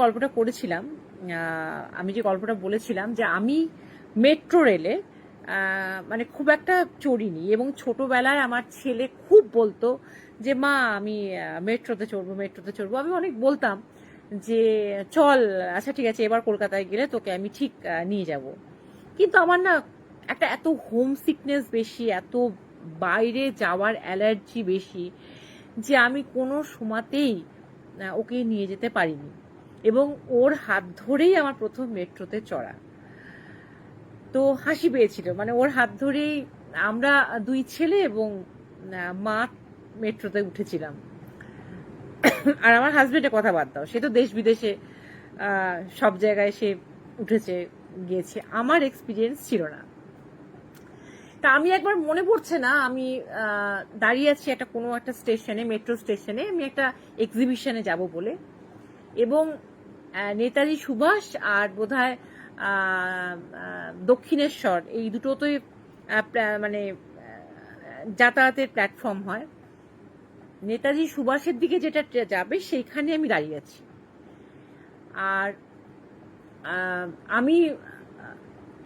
গল্পটা করেছিলাম আমি যে গল্পটা বলেছিলাম যে আমি মেট্রো রেলে মানে খুব একটা চড়িনি এবং ছোটবেলায় আমার ছেলে খুব বলতো যে, মা, আমি মেট্রোতে চড়বো মেট্রোতে চড়বো। আমি অনেক বলতাম যে, চল আচ্ছা ঠিক আছে, এবার কলকাতায় গেলে তোকে আমি ঠিক নিয়ে যাব। কিন্তু আমার না একটা এত হোম সিকনেস বেশি, এত বাইরে যাওয়ার অ্যালার্জি বেশি যে আমি কোনো সময়তেই ওকে নিয়ে যেতে পারিনি। এবং ওর হাত ধরেই আমার প্রথম মেট্রোতে চড়া। তো হাসি পেয়েছিল। মানে ওর হাত ধরেই আমরা দুই ছেলে এবং মা মেট্রোতে উঠেছিলাম। আর আমার হাজবেন্ডের কথা বাদ দাও। সে তো দেশ বিদেশে সব জায়গায় সে উঠেছে, গিয়েছে। আমার এক্সপিরিয়েন্স ছিল না। তা আমি একবার মনে পড়ছে না, আমি দাঁড়িয়ে আছি একটা কোনো একটা স্টেশনে মেট্রো স্টেশনে আমি একটা এক্সিবিশনে যাব বলে। এবং নেতাজি সুভাষ আর বোধহয় দক্ষিণেশ্বর, এই দুটোতেই মানে যাতায়াতের প্ল্যাটফর্ম হয়। নেতাজি সুভাষের দিকে যেটা যাবে, সেইখানে আমি দাঁড়িয়ে আছি। আর আমি,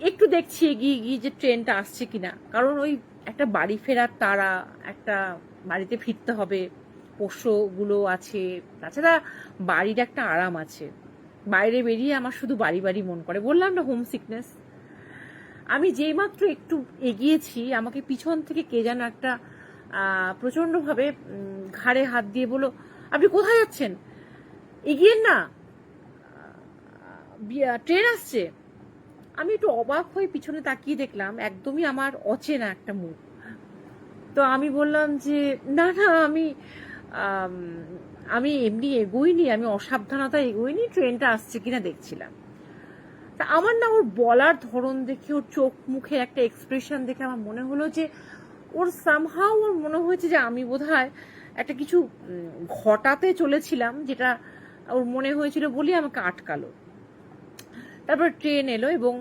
একটু দেখছি এগিয়ে গিয়ে যে ট্রেনটা আসছে কিনা। কারণ ওই একটা বাড়ি ফেরার তারা, একটা বাড়িতে ফিরতে হবে, পোষ্যগুলো আছে। তাছাড়া বাড়ির একটা আরাম আছে। বাইরে বেরিয়ে আমার শুধু বাড়ি বাড়ি মন করে। বললাম না হোম সিকনেস আমি যেই মাত্র একটু এগিয়েছি, আমাকে পিছন থেকে কে যেন একটা প্রচণ্ডভাবে ঘাড়ে হাত দিয়ে বলো আপনি কোথায় যাচ্ছেন? এগিয়ে না। ট্রেন আসছে। আমি একটু অবাক হয়ে পিছনে তাকিয়ে দেখলাম, একদমই আমার অচেনা একটা মুখ। তো আমি বললাম যে, না না আমি আমি এমনি এগোইনি, আমি অসাবধানতা এগোইনি, ট্রেনটা আসছে কিনা দেখছিলাম। তা আমার না ওর বলার ধরন দেখে, ওর চোখ মুখে একটা এক্সপ্রেশন দেখে আমার মনে হলো যে, ওর সামহাও ওর মনে হয়েছে যে আমি বোধ একটা কিছু ঘটাতে চলেছিলাম, যেটা ওর মনে হয়েছিল বলেই আমাকে আটকালো। তারপর ট্রেন এলো এবং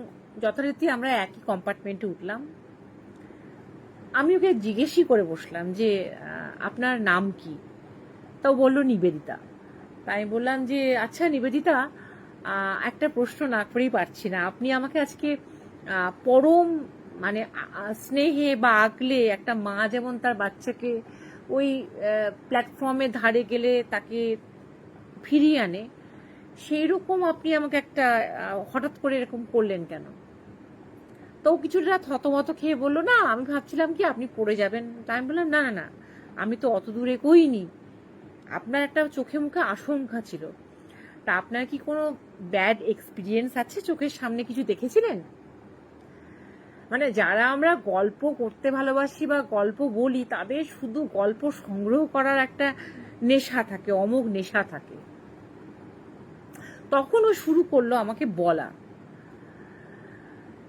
যথারীতি আমরা একই কম্পার্টমেন্টে উঠলাম। আমি ওকে জিজ্ঞেসই করে বসলাম যে আপনার নাম কি? তাও বলল নিবেদিতা। তাই বললাম যে আচ্ছা নিবেদিতা একটা প্রশ্ন না করেই পারছি না। আপনি আমাকে আজকে পরম মানে স্নেহে বা আগলে একটা মা যেমন তার বাচ্চাকে ওই প্ল্যাটফর্মে ধারে গেলে তাকে ফিরিয়ে আনে সেই রকম আপনি আমাকে একটা হঠাৎ করে এরকম করলেন কেন? তো কিছুটা থতমত খেয়ে বলল, না, আমি ভাবছিলাম কি আপনি পড়ে যাবেন। তাই আমি বললাম, না না না, আমি তো অত দূরে কইনি। আপনার একটা চোখে মুখে আশঙ্কা ছিল। তা আপনার কি কোনো ব্যাড এক্সপিরিয়েন্স আছে? চোখের সামনে কিছু দেখেছিলেন? মানে যারা আমরা গল্প করতে ভালোবাসি বা গল্প বলি, তাদের শুধু গল্প সংগ্রহ করার একটা নেশা থাকে, অমোঘ নেশা থাকে। তখন ও শুরু করল আমাকে বলা।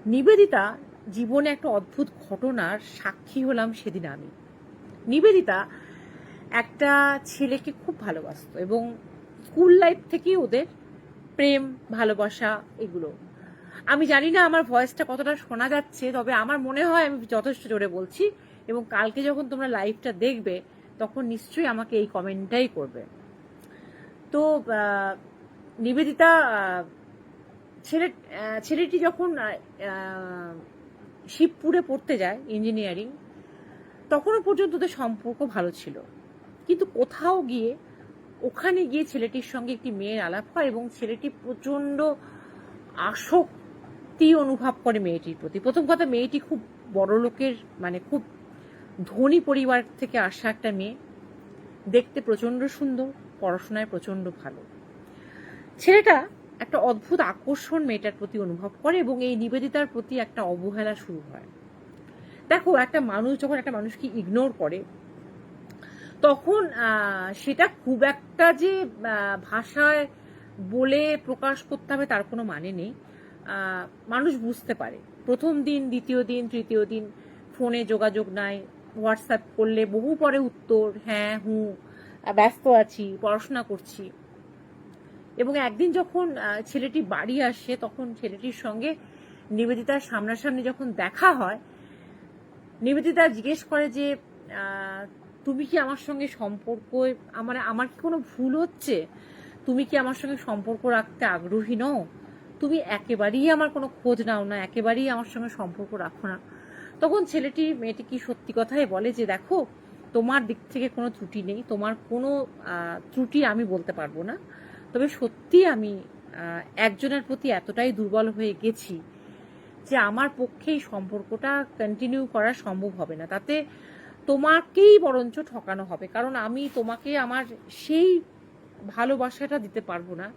নিবেদিতা, জীবনে একটা অদ্ভুত ঘটনার সাক্ষী হলাম সেদিন আমি। নিবেদিতা একটা ছেলেকে খুব ভালোবাসত এবং স্কুল লাইফ থেকেই ওদের প্রেম, ভালোবাসা এগুলো। আমি জানি না আমার ভয়েসটা কতটা শোনা যাচ্ছে, তবে আমার মনে হয় আমি যথেষ্ট জোরে বলছি এবং কালকে যখন তোমরা লাইভটা দেখবে, তখন নিশ্চয়ই আমাকে এই কমেন্টটাই করবে। তো নিবেদিতা ছেলে ছেলেটি যখন শিবপুরে পড়তে যায় ইঞ্জিনিয়ারিং তখনও পর্যন্ত ওদের সম্পর্ক ভালো ছিল। কিন্তু কোথাও গিয়ে ওখানে গিয়ে ছেলেটির সঙ্গে একটি মেয়ের আলাপ হয় এবং ছেলেটি প্রচণ্ড আসক্তি অনুভব করে মেয়েটির প্রতি। প্রথম কথা, মেয়েটি খুব বড় লোকের মানে খুব ধনী পরিবার থেকে আসা একটা মেয়ে। দেখতে প্রচণ্ড সুন্দর, পড়াশোনায় প্রচণ্ড ভালো। ছেলেটা একটা অদ্ভুত আকর্ষণ মেয়েটার প্রতি অনুভব করে এবং এই নিবেদিতার প্রতি একটা অবহেলা শুরু হয়। দেখো, একটা মানুষ, যখন একটা মানুষকে ইগনোর করে তখন সেটা খুব একটা যে ভাষায় বলে প্রকাশ করতে হবে তার কোনো মানে নেই। মানুষ বুঝতে পারে। প্রথম দিন, দ্বিতীয় দিন, তৃতীয় দিন ফোনে যোগাযোগ নাই। হোয়াটসঅ্যাপ করলে বহু পরে উত্তর হ্যাঁ হুঁ, ব্যস্ত আছি, পড়াশোনা করছি। এবং একদিন যখন ছেলেটি বাড়ি আসে, তখন ছেলেটির সঙ্গে নিবেদিতার সামনাসামনি যখন দেখা হয়, নিবেদিতা জিজ্ঞেস করে যে তুমি কি আমার সঙ্গে সম্পর্ক আমার আমার কি কোনো ভুল হচ্ছে? তুমি কি আমার সঙ্গে সম্পর্ক রাখতে আগ্রহী নও? তুমি একেবারেই আমার কোনো খোঁজ নাও না, একেবারেই আমার সঙ্গে সম্পর্ক রাখো না। তখন ছেলেটি, মেয়েটি কি সত্যি কথাই বলে যে, দেখো, তোমার দিক থেকে কোনো ত্রুটি নেই, তোমার কোনো ত্রুটি আমি বলতে পারব না। তবে সত্যি আমি একজনের প্রতি এতটাই দুর্বল হয়ে গেছি যে আমার পক্ষে এই সম্পর্কটা কন্টিনিউ করা সম্ভব হবে না। তাতে তোমাকেই বরঞ্চ ঠকানো হবে। কারণ আমি তোমাকে আমার সেই ভালোবাসাটা দিতে পারব না।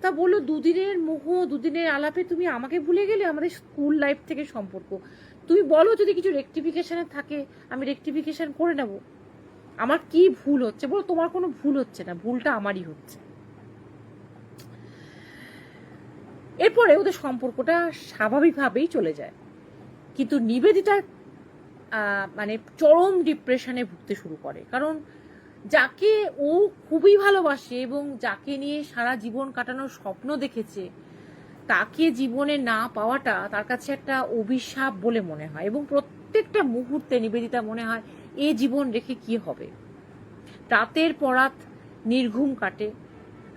তা বলল, দুদিনের মোহ, দুদিনের আলাপে তুমি আমাকে ভুলে গেলে আমাদের স্কুল লাইফ থেকে সম্পর্ক। তুমি বলো যদি কিছু রেকটিফিকেশনে থাকে, আমি রেকটিফিকেশন করে নেব। আমার কি ভুল হচ্ছে? বলো তোমার কোনো ভুল হচ্ছে না, ভুলটা আমারই হচ্ছে। এরপরে ওদের সম্পর্কটা স্বাভাবিকভাবেই চলে যায়। কিন্তু নিবেদিতা মানে চরম ডিপ্রেশনে ভুগতে শুরু করে। কারণ যাকে ও খুবই ভালোবাসে এবং যাকে নিয়ে সারা জীবন কাটানোর স্বপ্ন দেখেছে, তাকে জীবনে না পাওয়াটা তার কাছে একটা অভিশাপ বলে মনে হয় এবং প্রত্যেকটা মুহূর্তে নিবেদিতা মনে হয়, এ জীবন রেখে কি হবে? রাতের পরাত নির্ঘুম কাটে।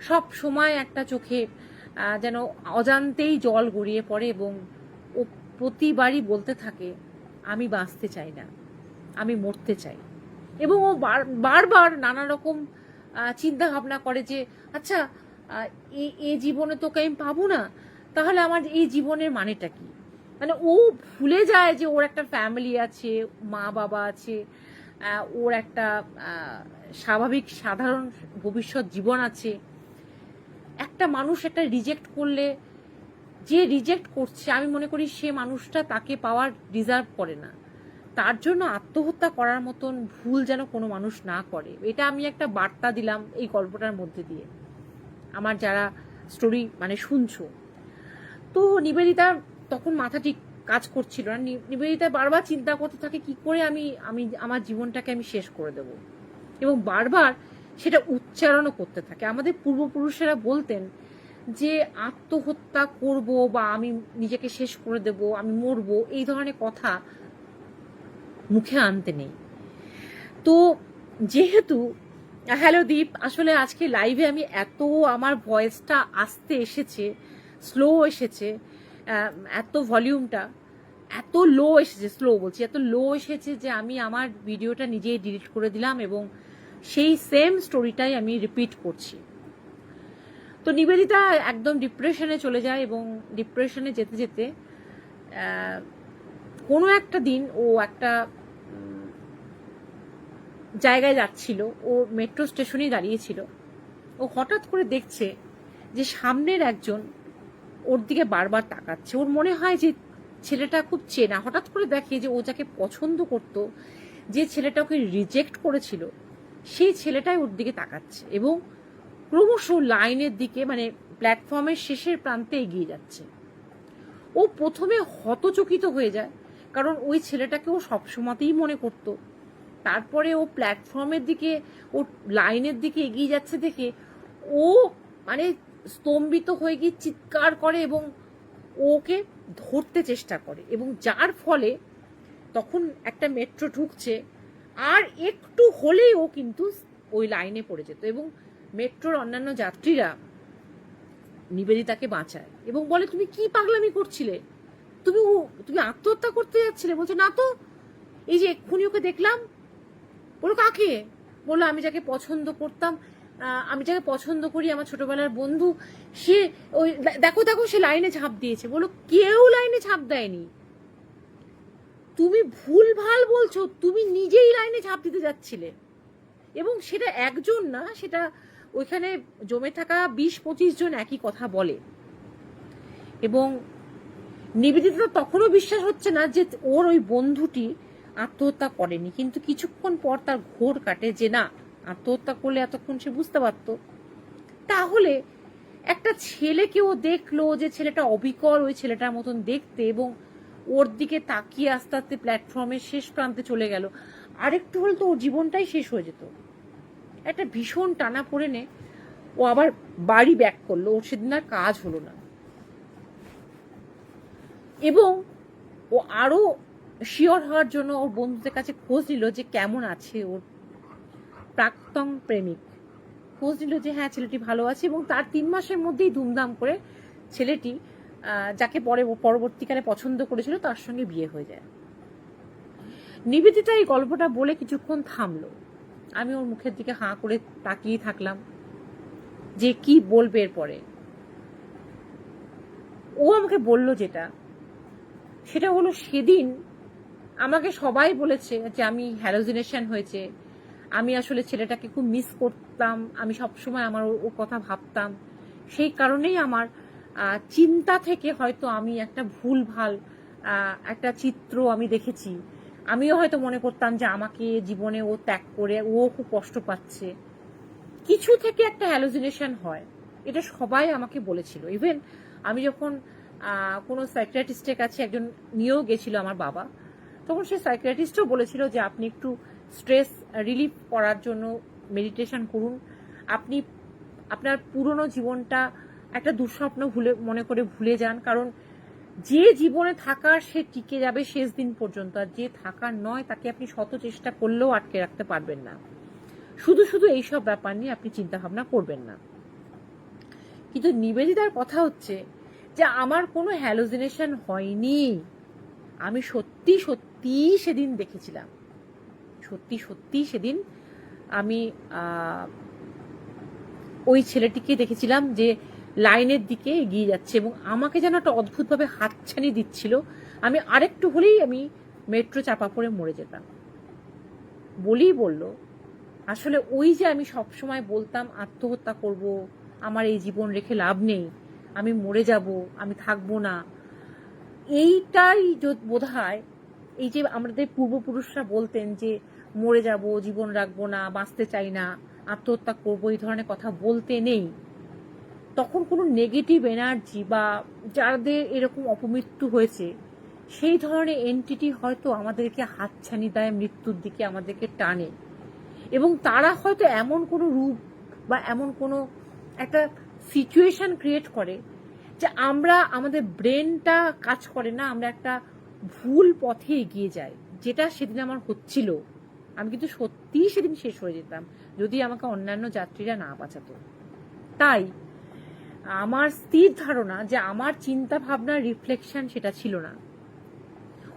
সব সময় একটা চোখে যেন অজান্তেই জল গড়িয়ে পড়ে এবং ও প্রতিবারই বলতে থাকে আমি বাঁচতে চাই না, আমি মরতে চাই। এবং ও বার- বারবার নানা রকম চিন্তা ভাবনা করে যে আচ্ছা এ জীবনে তোকে আমি পাবো না, তাহলে আমার এই জীবনের মানেটা কি? মানে ও ভুলে যায় যে ওর একটা ফ্যামিলি আছে মা বাবা আছে ওর একটা স্বাভাবিক, সাধারণ ভবিষ্যৎ জীবন আছে। একটা মানুষ একটা রিজেক্ট করলে যে রিজেক্ট করছে, আমি মনে করি সে মানুষটা তাকে পাওয়ার ডিজার্ভ করে না। তার জন্য আত্মহত্যা করার মতন ভুল যেন কোনো মানুষ না করে। এটা আমি একটা বার্তা দিলাম এই গল্পটার মধ্যে দিয়ে। আমার যারা স্টোরি মানে শুনছো। তো নিবেদিতা তখন মাথা ঠিক কাজ করছিল না, নিবেদিতা বারবার চিন্তা করতে থাকে, কি করে আমি আমি, আমার জীবনটাকে আমি শেষ করে দেব? এবং বারবার সেটা উচ্চারণও করতে থাকে। আমাদের পূর্বপুরুষেরা বলতেন যে আত্মহত্যা করব বা আমি নিজেকে শেষ করে দেব, আমি মরবো, এই ধরনের কথা মুখে আনতে নেই। তো যেহেতু, হ্যালো দীপ, আসলে আজকে লাইভে আমি এত আমার ভয়েসটা আসতে এসেছে স্লো এসেছে এত ভলিউমটা এত লো এসেছে স্লো বলছি, এত লো এসেছে যে আমি আমার ভিডিওটা নিজেই ডিলিট করে দিলাম এবং সেই সেম স্টোরিটাই আমি রিপিট করছি। তো নিবেদিতা একদম ডিপ্রেশনে চলে যায় এবং ডিপ্রেশনে যেতে যেতে কোনো একটা দিন ও একটা জায়গায় যাচ্ছিল, ও মেট্রো স্টেশনেই দাঁড়িয়েছিল। ও হঠাৎ করে দেখছে যে সামনের একজন ওর দিকে বারবার তাকাচ্ছে। ওর মনে হয় যে ছেলেটা খুব চেনা। হঠাৎ করে দেখে যে ও যাকে পছন্দ করত, যে ছেলেটা ওকে রিজেক্ট করেছিল, সেই ছেলেটাই ওর দিকে তাকাচ্ছে এবং ক্রমশ লাইনের দিকে মানে প্ল্যাটফর্মের শেষের প্রান্তে এগিয়ে যাচ্ছে। ও প্রথমে হতচকিত হয়ে যায়, কারণ ওই ছেলেটাকে ও সবসময়তেই মনে করতো। তারপরে ও প্ল্যাটফর্মের দিকে, ও লাইনের দিকে এগিয়ে যাচ্ছে দেখে ও মানে স্তম্ভিত হয়ে গিয়ে চিৎকার করে এবং ওকে ধরতে চেষ্টা করে এবং যার ফলে তখন একটা মেট্রো ঢুকছে, আর একটু হলেই ও কিন্তু ওই লাইনে পড়ে যেত এবং মেট্রোর অন্যান্য যাত্রীরা নিবেদিতাকে বাঁচায় এবং বলে, তুমি কি পাগলামি করছিলে? তুমি তুমি আত্মহত্যা করতে যাচ্ছিলে? বলছে, না তো, এই যে এক্ষুনি ওকে দেখলাম। বলো, কাকে? বলল, আমি যাকে পছন্দ করতাম আমি যাকে পছন্দ করি, আমার ছোটবেলার বন্ধু, সে ওই, দেখো দেখো, সে লাইনে ঝাঁপ দিয়েছে। বলো, কেউ লাইনে ঝাঁপ দেয়নি। তুমি ভুল ভালো বলছো, তুমি নিজেই লাইনে ঝাঁপ দিতে যাচ্ছিলে। এবং সেটা একজন না, সেটা ওইখানে জমে থাকা বিশ, পঁচিশ জন একই কথা বলে। এবং নিবেদিতা তখনও বিশ্বাস হচ্ছে না যে ওর ওই বন্ধুটি আত্মহত্যা করেনি। কিন্তু কিছুক্ষণ পর তার ঘোর কাটে যে, না, আত্মহত্যা করলে এতক্ষণ সে বুঝতে পারতো। তাহলে একটা ছেলেকে ও দেখল যে ছেলেটা অবিকল ওই ছেলেটার মতন দেখতে এবং ওর দিকে তাকিয়ে আস্তে আস্তে প্ল্যাটফর্মের শেষ প্রান্তে চলে গেল। আরেকটু হলে তো ওর জীবনটাই শেষ হয়ে যেত। একটা ভীষণ টানা পড়ে নে, ও আবার বাড়ি ব্যাক করল, ওর সেদিন আর কাজ হলো না। এবং ও আরও শিওর হওয়ার জন্য ওর বন্ধুদের কাছে খোঁজ নিল যে কেমন আছে ওর প্রাক্তন প্রেমিক। খোঁজ নিল যে হ্যাঁ ছেলেটি ভালো আছে এবং তার তিন মাসের মধ্যেই ধুমধাম করে ছেলেটি যাকে পরে, পরবর্তীকালে পছন্দ করেছিল, তার সঙ্গে বিয়ে হয়ে যায়। নিবেদিতা এই গল্পটা বলে কিছুক্ষণ থামলো। আমি ওর মুখের দিকে হাঁ করে তাকিয়ে থাকলাম যে কি বলবে এরপরে। ও আমাকে বলল যেটা, সেটা হলো সেদিন আমাকে সবাই বলেছে যে আমি হ্যালোজিনেশন হয়েছে, আমি আসলে ছেলেটাকে খুব মিস করতাম, আমি সবসময় আমার ও কথা ভাবতাম। সেই কারণেই আমার চিন্তা থেকে হয়তো আমি একটা ভুল ভালো একটা চিত্র আমি দেখেছি। আমিও হয়তো মনে করতাম যে আমাকে জীবনে ও ত্যাগ করে ও খুব কষ্ট পাচ্ছে। কিছু থেকে একটা হ্যালোজিনেশন হয়। এটা সবাই আমাকে বলেছিল। ইভেন আমি যখন কোনো সাইকিয়াট্রিস্টের কাছে একজন নিয়েও গেছিল আমার বাবা, তখন সেই সাইকিয়াট্রিস্টও বলেছিল যে আপনি একটু স্ট্রেস রিলিফ করার জন্য মেডিটেশন করুন। আপনি, আপনার পুরনো জীবনটা একটা দুঃস্বপ্ন ভুলে, মনে করে ভুলে যান। কারণ যে জীবনে থাকার সে টিকে যাবে শেষ দিন পর্যন্ত, আর যে থাকার নয়, তাকে আপনি শত চেষ্টা করলেও আটকে রাখতে পারবেন না। শুধু শুধু এইসব ব্যাপার নিয়ে আপনি চিন্তা ভাবনা করবেন না। কিন্তু নিবেদিতার কথা হচ্ছে যে, আমার কোনো হ্যালোজিনেশন হয়নি। আমি সত্যি সত্যি সেদিন দেখেছিলাম। সত্যি সত্যি সেদিন আমি ওই ছেলেটিকে দেখেছিলাম যে লাইনের দিকে এগিয়ে যাচ্ছে এবং আমাকে যেন একটা অদ্ভুতভাবে হাতছানি দিচ্ছিল। আমি আরেকটু হলেই আমি মেট্রো চাপা পড়ে মরে যেতাম। বলেই বলল, আসলে ওই যে আমি সব সময় বলতাম, আত্মহত্যা করব, আমার এই জীবন রেখে লাভ নেই, আমি মরে যাব, আমি থাকব না। এইটাই বোধ হয় এই যে আমাদের পূর্বপুরুষরা বলতেন যে, মরে যাব, জীবন রাখব না, বাঁচতে চাই না, আত্মহত্যা করব, এই ধরনের কথা বলতে নেই। তখন কোনো নেগেটিভ এনার্জি বা যাদের এরকম অপমৃত্যু হয়েছে, সেই ধরনের এন্টিটি হয়তো আমাদেরকে হাতছানি দেয়, মৃত্যুর দিকে আমাদেরকে টানে। এবং তারা হয়তো এমন কোনো রূপ বা এমন কোনো একটা সিচুয়েশন ক্রিয়েট করে যে আমরা, আমাদের ব্রেনটা কাজ করে না, আমরা একটা ভুল পথে এগিয়ে যাই, যেটা সেদিন আমার হচ্ছিল। আমি কিন্তু সত্যিই সেদিন শেষ হয়ে যেতাম, যদি আমাকে অন্যান্য যাত্রীরা না বাঁচাতো। তাই আমার স্থির ধারণা যে আমার চিন্তা ভাবনার রিফ্লেকশন সেটা ছিল না।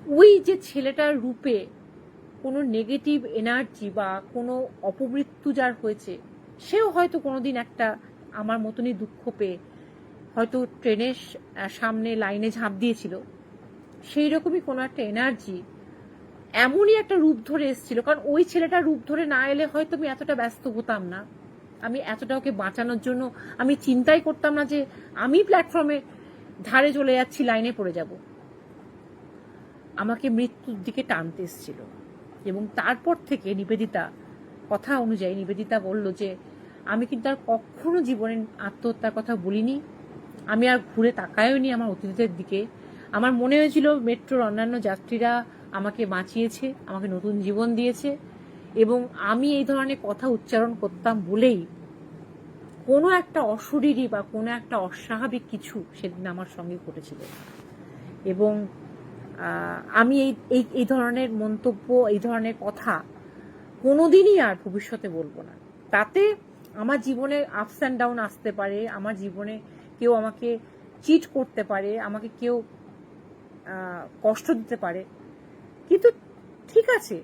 ওই যে ছেলেটার রূপে কোনো নেগেটিভ এনার্জি বা কোনো অপমৃত্যু যার হয়েছে, সেও হয়তো কোনোদিন একটা আমার মতনই দুঃখ পেয়ে হয়তো ট্রেনের সামনে লাইনে ঝাঁপ দিয়েছিল। সেই রকমই কোনো একটা এনার্জি এমনই একটা রূপ ধরে এসেছিল। কারণ ওই ছেলেটা রূপ ধরে না এলে হয়তো আমি এতটা ব্যস্ত হতাম না। আমি এতটা ওকে বাঁচানোর জন্য আমি চিন্তাই করতাম না যে আমি প্ল্যাটফর্মে ধারে চলে যাচ্ছি লাইনে পড়ে যাব। আমাকে মৃত্যুর দিকে টানতে এসেছিল। এবং তারপর থেকে নিবেদিতা, কথা অনুযায়ী নিবেদিতা বলল যে, আমি কিন্তু আর কখনো জীবনে আত্মহত্যার কথা বলিনি। আমি আর ঘুরে তাকায়ওনি আমার অতীতের দিকে। আমার মনে হয়েছিল, মেট্রোর অন্যান্য যাত্রীরা আমাকে বাঁচিয়েছে, আমাকে নতুন জীবন দিয়েছে। এবং আমি এই ধরনের কথা উচ্চারণ করতাম বলেই কোনো একটা অশরীরী বা কোনো একটা অস্বাভাবিক কিছু সেদিন আমার সঙ্গে ঘটেছিল। এবং আমি এই এই ধরনের মন্তব্য, এই ধরনের কথা কোনোদিনই আর ভবিষ্যতে বলব না। তাতে আমার জীবনে আপস অ্যান্ড ডাউন আসতে পারে, আমার জীবনে কেউ আমাকে চিট করতে পারে, আমাকে কেউ কষ্ট দিতে পারে। কিন্তু ঠিক আছে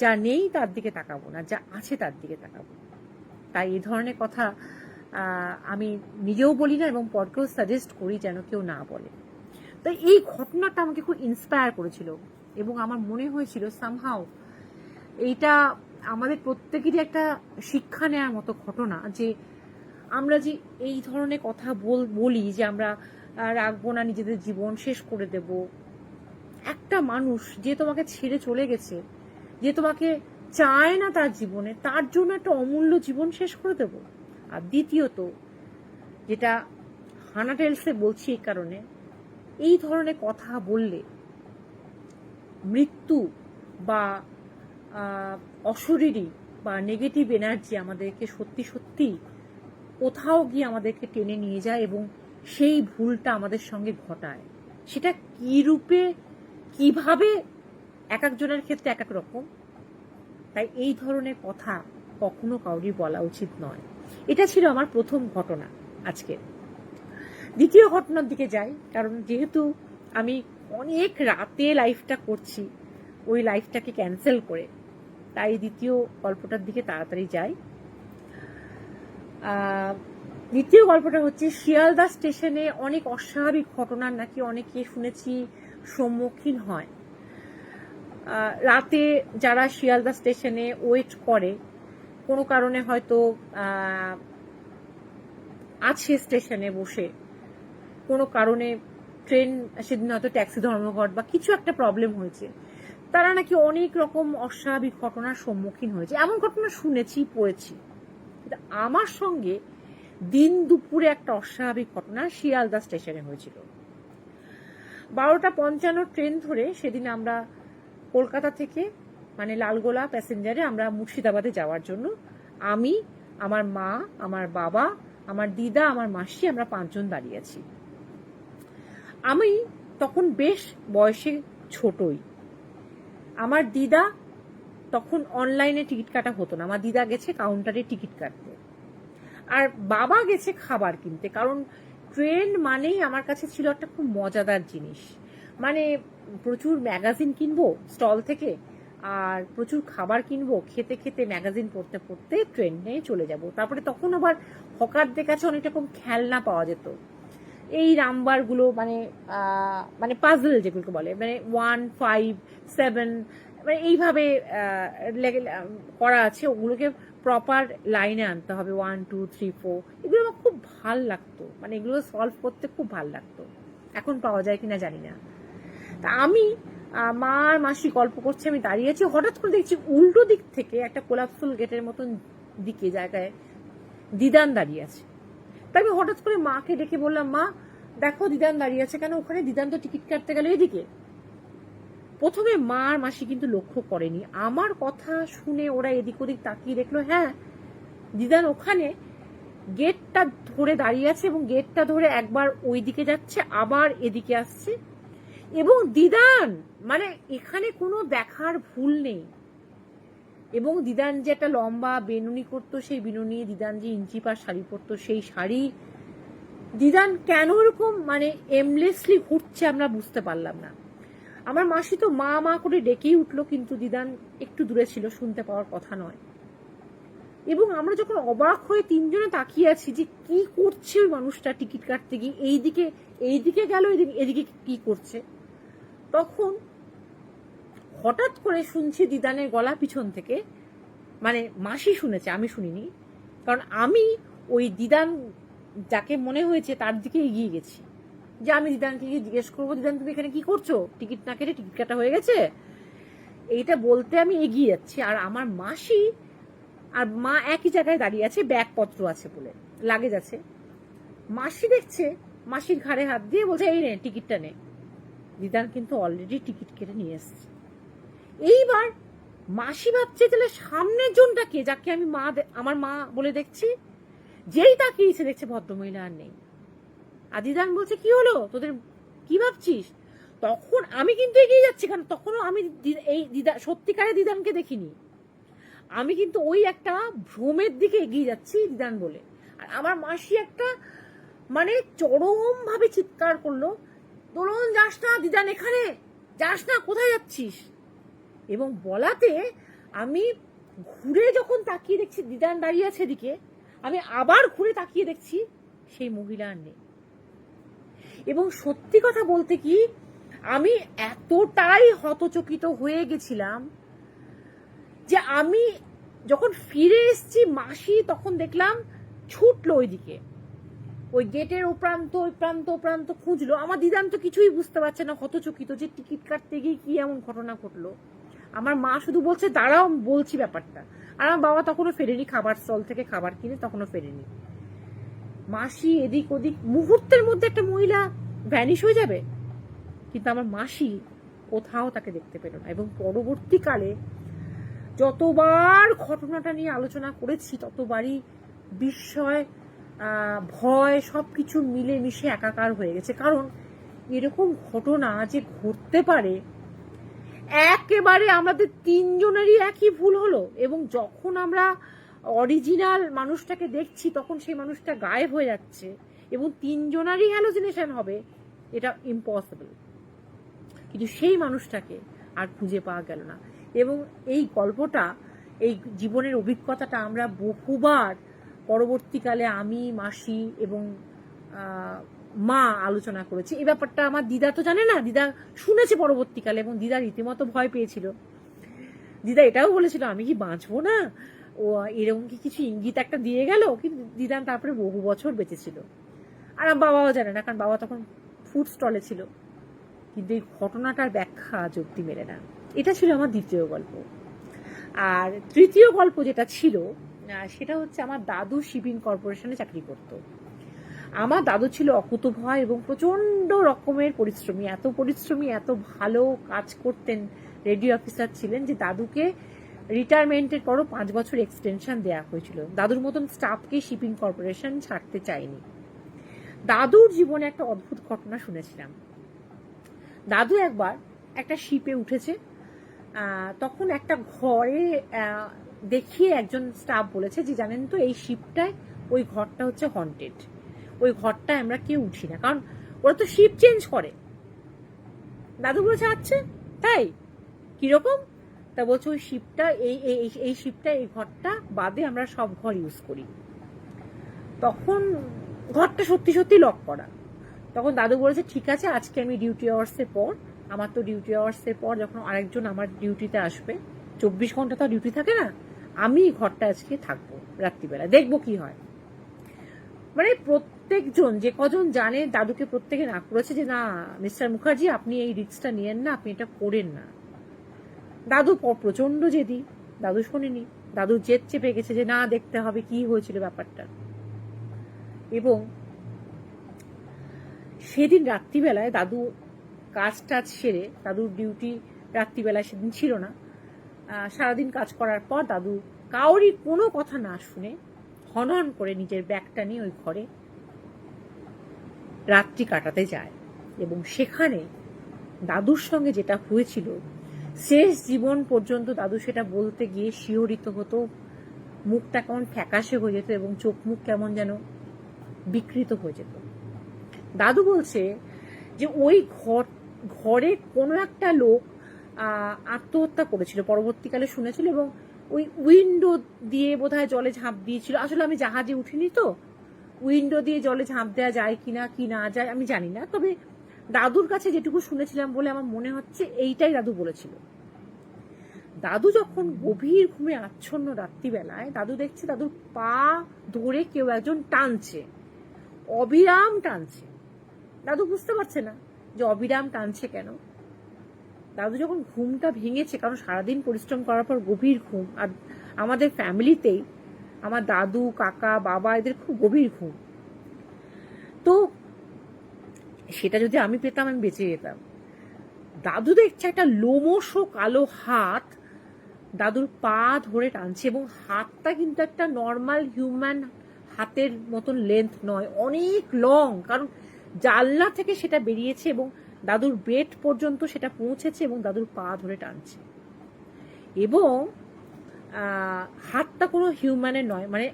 যা নেই তার দিকে তাকাবো না, যা আছে তার দিকে তাকাবো। তাই এই ধরনের কথা আমি নিজেও বলি না এবং পরকেও সাজেস্ট করি যেন কেউ না বলে। তো এই ঘটনাটা আমাকে খুব ইন্সপায়ার করেছিল এবং আমার মনে হয়েছিল সামহাও এইটা আমাদের প্রত্যেকেরই একটা শিক্ষা নেওয়ার মতো ঘটনা যে আমরা যে এই ধরনের কথা বলি যে আমরা রাখব না নিজেদের জীবন শেষ করে দেব। একটা মানুষ যে তোমাকে ছেড়ে চলে গেছে যে তোমাকে চায় না তার জীবনে, তার জন্য একটা অমূল্য জীবন শেষ করে দেব। আর দ্বিতীয়ত, যেটা হানা টেলসে বলছি এই কারণে, এই ধরনের কথা বললে মৃত্যু বা অশরীরী বা নেগেটিভ এনার্জি আমাদেরকে সত্যি সত্যি কোথাও গিয়ে আমাদেরকে টেনে নিয়ে যায় এবং সেই ভুলটা আমাদের সঙ্গে ঘটায়। সেটা কি রূপে, কীভাবে এক একজনের ক্ষেত্রে এক এক রকম। তাই এই ধরনের কথা কখনো কাউরি বলা উচিত নয়। এটা ছিল আমার প্রথম ঘটনা আজকে দ্বিতীয় ঘটনার দিকে যাই, কারণ যেহেতু আমি অনেক রাতে লাইফটা করছি, ওই লাইফটাকে ক্যান্সেল করে, তাই দ্বিতীয় গল্পটার দিকে তাড়াতাড়ি যাই। দ্বিতীয় গল্পটা হচ্ছে, শিয়ালদা স্টেশনে অনেক অস্বাভাবিক ঘটনার নাকি অনেকে শুনেছি সম্মুখীন হয়। রাতে যারা শিয়ালদা স্টেশনে ওয়েট করে, কোনো কারণে হয়তো আছে স্টেশনে বসে। কোনো কারণে ট্রেন, সেদিন হয়তো ট্যাক্সি ধর্মঘট বা কিছু একটা প্রবলেম হয়েছে। তারা নাকি অনেক রকম অস্বাভাবিক ঘটনার সম্মুখীন হয়েছে। এমন ঘটনা শুনেছি, পড়েছি। আমার সঙ্গে দিন দুপুরে একটা অস্বাভাবিক ঘটনা শিয়ালদা স্টেশনে হয়েছিল। বারোটা পঞ্চান্ন ট্রেন ধরে সেদিন আমরা কলকাতা থেকে মানে লালগোলা প্যাসেঞ্জারে আমরা মুর্শিদাবাদে যাওয়ার জন্য। আমি, আমার মা, আমার বাবা, আমার দিদা, আমার মাসি, আমরা পাঁচজন দাঁড়িয়ে আছি। আমি তখন বেশ বয়সে ছোটই। আমার দিদা তখন অনলাইনে টিকিট কাটা হতো না। আমার দিদা গেছে কাউন্টারে টিকিট কাটতে। আর বাবা গেছে খাবার কিনতে। কারণ ট্রেন মানেই আমার কাছে ছিল একটা খুব মজাদার জিনিস। মানে প্রচুর ম্যাগাজিন কিনবো স্টল থেকে, আর প্রচুর খাবার কিনবো, খেতে খেতে ম্যাগাজিন পড়তে পড়তে ট্রেনে চলে যাব। তারপরে তখন আবার হকারদের কাছে অনেক রকম খেলনা পাওয়া যেত। এই নাম্বারগুলো মানে মানে পাজল যেগুলোকে বলে মানে ওয়ান ফাইভ সেভেন মানে এইভাবে করা আছে। ওগুলোকে প্রপার লাইনে আনতে হবে ওয়ান টু থ্রি ফোর এগুলো আমার খুব ভালো লাগতো। মানে এগুলো সলভ করতে খুব ভালো লাগতো। এখন পাওয়া যায় কিনা জানি না। তা আমি মা মাসি গল্প করছে, আমি দাঁড়িয়ে আছি, হঠাৎ করে দেখছি উল্টো দিক থেকে একটা কোলাপসুল গেটের মতন দিকে, জায়গায় দিদান দাঁড়িয়ে আছে। তাই আমি হঠাৎ করে মাকে ডেকে বললাম, মা, দেখো দিদান দাঁড়িয়ে আছে কেন ওখানে? দিদান তো টিকিট কাটতে গেল এদিকে। প্রথমে মা আর মাসি কিন্তু লক্ষ্য করেনি। আমার কথা শুনে ওরা এদিক ওদিক তাকিয়ে দেখল হ্যাঁ দিদান ওখানে। গেটটা ধরে দাঁড়িয়ে আছে এবং গেটটা ধরে একবার ওই দিকে যাচ্ছে, আবার এদিকে আসছে। এবং দিদান মানে এখানে কোনো দেখার ভুল নেই। এবং দিদান যে একটা লম্বা বেনুনি করতো, সেই বিনুনি, দিদান যে ইঞ্চি পার শাড়ি পরতো, সেই শাড়ি দিদান কেন এরকম মানে এমলেসলি ঘুরছে আমরা বুঝতে পারলাম না। আমার মাসি তো মা মা করে ডেকেই উঠল, কিন্তু দিদান একটু দূরে ছিল, শুনতে পাওয়ার কথা নয়। এবং আমরা যখন অবাক হয়ে তিনজনে তাকিয়ে আছি যে কি করছে ওই মানুষটা টিকিট কাটতে গিয়ে, এইদিকে এইদিকে গেল এদিকে কি করছে? তখন হঠাৎ করে শুনছি দিদানের গলা পিছন থেকে মানে মাসি শুনেছে, আমি শুনিনি, কারণ আমি ওই দিদান, যাকে মনে হয়েছে তার দিকে এগিয়ে গেছি। যে আমি দিদানকে গিয়ে জিজ্ঞেস করব, দিদান তুমি এখানে কি করছ? টিকিট না কেটে টিকিট কাটা হয়ে গেছে? এইটা বলতে আমি এগিয়ে যাচ্ছি, আর আমার মাসি আর মা একই জায়গায় দাঁড়িয়ে আছে, ব্যাগপত্র আছে বলে, লাগেজ আছে। মাসি দেখছে, মাসির ঘাড়ে হাত দিয়ে বলছে, এই নে, টিকিটটা নে। দিদান কিন্তু অলরেডি টিকিট কেটে নিয়ে এসছে। এইবার মাসি ভাবছে তাহলে সামনের জনটা কে? যাকে আমি মা আমার মা বলে দেখছি, যেই তাকিয়েছে দেখছে ভদ্রমহিলা আর নেই। আর আদিদান বলছে, কি হলো? তোদের কি ভাবছিস? তখন আমি কিন্তু এগিয়ে যাচ্ছি, কারণ তখনও আমি এই দিদা সত্যিকারে দিদানকে দেখিনি। আমি কিন্তু ওই একটা ভ্রমের দিকে এগিয়ে যাচ্ছি দিদান বলে। আর আমার মাসি একটা মানে চরম ভাবে চিৎকার করল দোলন, যাস না, দিদান এখানে। যাস না, কোথায় যাচ্ছিস? এবং বলাতে আমি ঘুরে যখন তাকিয়ে দেখছি দিদান দাঁড়িয়ে আছে এদিকে, আমি আবার ঘুরে তাকিয়ে দেখছি সেই মহিলা আর নেই। এবং সত্যি কথা বলতে কি, আমি এতটাই হতচকিত হয়ে গেছিলাম যে আমি যখন ফিরে এসছি, মাসি তখন দেখলাম ছুটলো ওইদিকে। ওই গেটের ও প্রান্ত ওই প্রান্ত, ও প্রান্ত খুঁজলো। আমার দিদান তো কিছুই বুঝতে পারছে না, হতচকিত যে টিকিট কাটতে গিয়ে কি এমন ঘটনা ঘটলো। আমার মা শুধু বলছে, দাঁড়াও বলছি ব্যাপারটা। আর আমার বাবা তখনও ফেরেনি, খাবার স্টল থেকে খাবার কিনে তখনও ফেরেনি। মাসি এদিক ওদিক, মুহূর্তের মধ্যে একটা মহিলা ভ্যানিশ হয়ে যাবে। কিন্তু আমার মাসি কোথাও তাকে দেখতে পেল না। এবং পরবর্তীকালে যতবার ঘটনাটা নিয়ে আলোচনা করেছি, ততবারই বিস্ময় ভয় সব কিছু মিলে মিশে একাকার হয়ে গেছে। কারণ এরকম ঘটনা যে ঘটতে পারে, একেবারে আমাদের তিনজনেরই একই ভুল হলো এবং যখন আমরা অরিজিনাল মানুষটাকে দেখছি, তখন সেই মানুষটা গায়েব হয়ে যাচ্ছে এবং তিনজনারই হ্যালোজিনেশন হবে, এটা ইম্পসিবল কিন্তু সেই মানুষটাকে আর খুঁজে পাওয়া গেল না। এবং এই গল্পটা, এই জীবনের অভিজ্ঞতাটা আমরা বহুবার পরবর্তীকালে আমি, মাসি এবং মা আলোচনা করেছি। এই ব্যাপারটা আমার দিদা তো জানে না। দিদা শুনেছে পরবর্তীকালে এবং দিদা রীতিমতো ভয় পেয়েছিল। দিদা এটাও বলেছিল, আমি কি বাঁচবো না? ও, এরকম কি কিছু ইঙ্গিত একটা দিয়ে গেল? কিন্তু দিদা তারপরে বহু বছর বেঁচেছিল। আর আমার বাবাও জানে না, কারণ বাবা তখন ফুড স্টলে ছিল। কিন্তু এই ঘটনাটার ব্যাখ্যা অব্দি মেলে না। এটা ছিল আমার দ্বিতীয় গল্প। আর তৃতীয় গল্প যেটা ছিল সেটা হচ্ছে আমার দাদু শিপিং কর্পোরেশনে চাকরি করত। আমার দাদু ছিল অকুতভয় এবং প্রচণ্ড রকমের পরিশ্রমী। এত পরিশ্রমী, এত ভালো কাজ করতেন রেডিও অফিসার ছিলেন যে দাদুকে রিটায়ারমেন্টের পরও পাঁচ বছর এক্সটেনশন দেওয়া হয়েছিল। দাদুর মতন স্টাফকে শিপিং কর্পোরেশন ছাড়তে চায়নি। দাদুর জীবনে একটা অদ্ভুত ঘটনা শুনেছিলাম। দাদু একবার একটা শিপে উঠেছে। তখন একটা ঘরে দেখিয়ে একজন স্টাফ বলেছে যে, জানেন তো, এই শিপটায় ওই ঘরটা হচ্ছে হন্টেড ওই ঘরটায় আমরা কেউ উঠি না। কারণ ওরা তো শিপ চেঞ্জ করে। দাদু বলেছে আচ্ছা তাই? কীরকম তা বলছে, ওই শিপটা এই এই শিপটা এই ঘরটা বাদে আমরা সব ঘর ইউজ করি। তখন ঘরটা সত্যি সত্যি লক করা। তখন দাদু বলেছে, ঠিক আছে, আজকে আমি ডিউটি আওয়ার্সের পর, আমার তো ডিউটি আওয়ার্সের পর যখন আরেকজন আমার ডিউটিতে আসবে, চব্বিশ ঘণ্টা তো ডিউটি থাকে না আমি ঘরটা আজকে থাকব রাত্রিবেলা। দেখব কি হয়। মানে প্রত্যেকজন, যে কজন জানে, দাদুকে প্রত্যেকে না করেছে যে, না, মিস্টার মুখার্জি, আপনি এই রিক্সটা নিয়েন না, আপনি এটা করেন না। দাদু প- প্রচণ্ড জেদি। দাদু শোনেনি। দাদু জেদ চেপে গেছে যে, না, দেখতে হবে কি হয়েছিল ব্যাপারটা। এবং সেদিন রাত্রিবেলায় দাদু কাজ টাজ সেরে, দাদুর ডিউটি রাত্রিবেলায় সেদিন ছিল না। সারাদিন কাজ করার পর দাদু কাউরই কোনো কথা না শুনে হনহন করে নিজের ব্যাগটা নিয়ে ওই ঘরে রাত্রি কাটাতে যায়। এবং সেখানে দাদুর সঙ্গে যেটা হয়েছিল, শেষ জীবন পর্যন্ত দাদু সেটা বলতে গিয়ে শিহরিত হতো। মুখটা কেমন ফ্যাকাশে হয়ে যেত এবং চোখ মুখ কেমন যেন বিকৃত হয়ে যেত। দাদু বলছে যে ওই ঘর, ঘরে কোনো একটা লোক আত্মহত্যা করেছিল, পরবর্তীকালে শুনেছিল এবং ওই উইন্ডো দিয়ে বোধহয় জলে ঝাঁপ দিয়েছিল। আসলে আমি জাহাজে উঠিনি তো। উইন্ডো দিয়ে জলে ঝাঁপ দেওয়া যায় কিনা, কি না যায়, আমি জানি না। তবে দাদুর কাছে যেটুকু শুনেছিলাম বলে আমার মনে হচ্ছে এইটাই দাদু বলেছিল। দাদু যখন গভীর ঘুমে আচ্ছন্ন রাত্রিবেলায়, দাদু দেখছে দাদুর পা ধরে কেউ একজন টানছে। অবিরাম টানছে। দাদু বুঝতে পারছে না যে অবিরাম টানছে কেন। দাদু যখন ঘুমটা ভেঙেছে, কারণ সারাদিন পরিশ্রম করার পর গভীর ঘুম, আর আমাদের ফ্যামিলিতেই আমার দাদু, কাকা, বাবা, এদের খুব গভীর ঘুম। তো সেটা যদি আমি পেতাম, আমি বেঁচে যেতাম। দাদু দেখছে একটা লোমস কালো হাত দাদুর পা ধরে টানছে, এবং হাতটা কিন্তু একটা নর্মাল হিউম্যান হাতের মতন লেন্থ নয়, অনেক লং কারণ জানলা থেকে সেটা বেরিয়েছে, এবং দাদুর বেড পর্যন্ত সেটা পৌঁছেছে এবং দাদুর পা ধরে টানছে। এবং হাতটা কোনো হিউম্যানের নয় মানে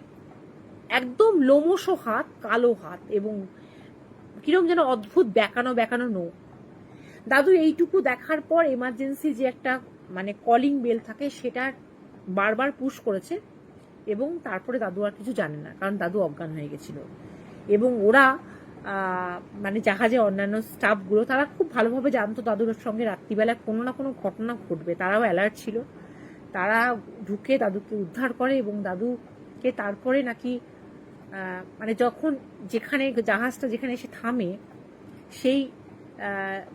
একদম লোমস হাত, কালো হাত এবং কিরম যেন অদ্ভুত বেঁকানো বেঁকানো নখ। দাদু এইটুকু দেখার পর এমার্জেন্সি যে একটা মানে কলিং বেল থাকে সেটা বারবার পুশ করেছে এবং তারপরে দাদু আর কিছু জানে না, কারণ দাদু অজ্ঞান হয়ে গেছিল। এবং ওরা মানে জাহাজে অন্যান্য স্টাফগুলো, তারা খুব ভালোভাবে জানতো দাদুর সঙ্গে রাত্রিবেলা কোনো না কোনো ঘটনা ঘটবে। তারাও অ্যালার্ট ছিল। তারা ঢুকে দাদুকে উদ্ধার করে এবং দাদুকে তারপরে নাকি মানে যখন যেখানে জাহাজটা যেখানে এসে থামে, সেই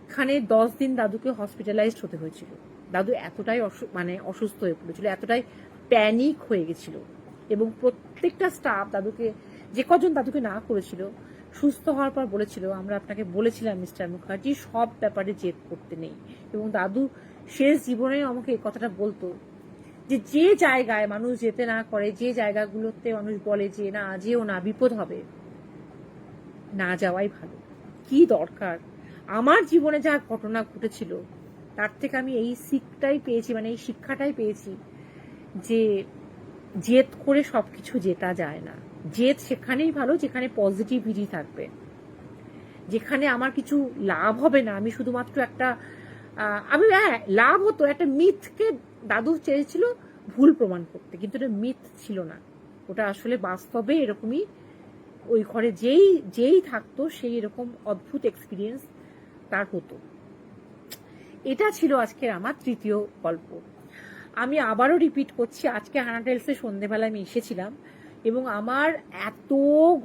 খানে দশ দিন দাদুকে হসপিটালাইজড হতে হয়েছিল। দাদু এতটাই মানে অসুস্থ হয়ে পড়েছিল, এতটাই প্যানিক হয়ে গেছিল। এবং প্রত্যেকটা স্টাফ দাদুকে, যে কজন দাদুকে না করেছিল সুস্থ হওয়ার পর বলেছিল, আমরা আপনাকে বলেছিলাম, মিস্টার মুখার্জি, সব ব্যাপারে জেদ করতে নেই। এবং দাদু শেষ জীবনে আমাকে এই কথাটা বলতো যে যে জায়গায় মানুষ যেতে না করে, যে জায়গাগুলোতে মানুষ বলে যে, না, যেও না, বিপদ হবে। না যাওয়াই ভালো। কি দরকার? আমার জীবনে যা ঘটনা ঘটেছিল, তার থেকে আমি এই শিক্ষটাই পেয়েছি মানে এই শিক্ষাটাই পেয়েছি যে, জেদ করে সব কিছু জেতা যায় না। জেদ সেখানেই ভালো, যেখানে পজিটিভিটি থাকবে। যেখানে আমার কিছু লাভ হবে না, আমি শুধুমাত্র একটা আমি হ্যাঁ লাভ হতো, একটা মিথকে দাদু চেয়েছিল ভুল প্রমাণ করতে, কিন্তু এটা মিথ ছিল না। ওটা আসলে বাস্তবে এরকমই, ওই ঘরে যেই যেই থাকতো, সেই এরকম অদ্ভুত এক্সপিরিয়েন্স তার হতো। এটা ছিল আজকের আমার তৃতীয় গল্প। আমি আবারও রিপিট করছি, আজকে হানাটেলসে সন্ধেবেলায় আমি এসেছিলাম। এবং আমার এত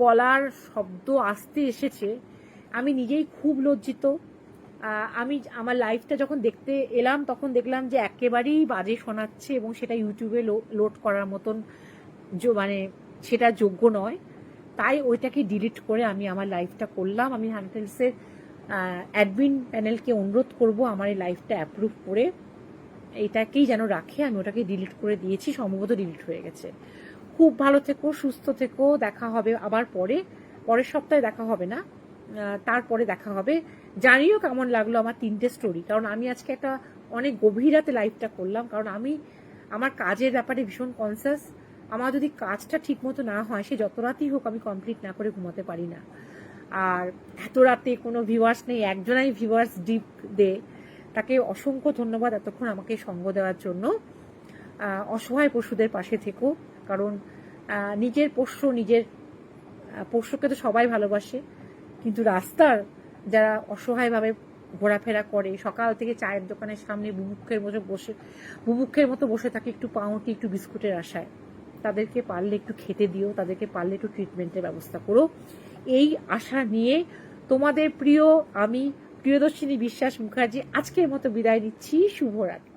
গলার শব্দ আসতে এসেছে, আমি নিজেই খুব লজ্জিত। আমি আমার লাইফটা যখন দেখতে এলাম, তখন দেখলাম যে একেবারেই বাজে শোনাচ্ছে এবং সেটা ইউটিউবে লোড করার মতন মানে সেটা যোগ্য নয়। তাই ওইটাকে ডিলিট করে আমি আমার লাইফটা করলাম। আমি হান্টেলসের অ্যাডমিন প্যানেলকে অনুরোধ করব আমার এই লাইফটা অ্যাপ্রুভ করে, এটাকেই যেন রাখে। আমি ওটাকে ডিলিট করে দিয়েছি, সম্ভবত ডিলিট হয়ে গেছে। খুব ভালো থেকো, সুস্থ থেকো, দেখা হবে আবার পরে। পরের সপ্তাহে দেখা হবে না। তারপরে দেখা হবে। জানিও কেমন লাগল আমার তিনটে স্টোরি কারণ আমি আজকে একটা অনেক গভীর রাতে লাইফটা করলাম। কারণ আমি, আমার কাজের ব্যাপারে ভীষণ কনসাস আমার যদি কাজটা ঠিক মতো না হয়, সে যত রাতেই হোক আমি কমপ্লিট না করে ঘুমাতে পারি না। আর এত রাতে কোনো ভিউয়ার্স নেই, একজনাই ভিউয়ার্স ডিপ দে। তাকে অসংখ্য ধন্যবাদ এতক্ষণ আমাকে সঙ্গ দেওয়ার জন্য। অসহায় পশুদের পাশে থেকো। কারণ নিজের পোষ্য, নিজের পোষ্যকে তো সবাই ভালোবাসে। কিন্তু রাস্তার যারা অসহায়ভাবে ঘোরাফেরা করে, সকাল থেকে চায়ের দোকানের সামনে বুবুক্ষের মতো বসে, বুবুক্ষের মতো বসে থাকে একটু পাউরুটি, একটু বিস্কুটের আশায়। তাদেরকে পারলে একটু খেতে দিও, তাদেরকে পারলে একটু ট্রিটমেন্টের ব্যবস্থা করো। এই আশা নিয়ে তোমাদের প্রিয় আমি, প্রিয়দর্শিনী বিশ্বাস মুখার্জি আজকের মতো বিদায় নিচ্ছি। শুভরাত্রি।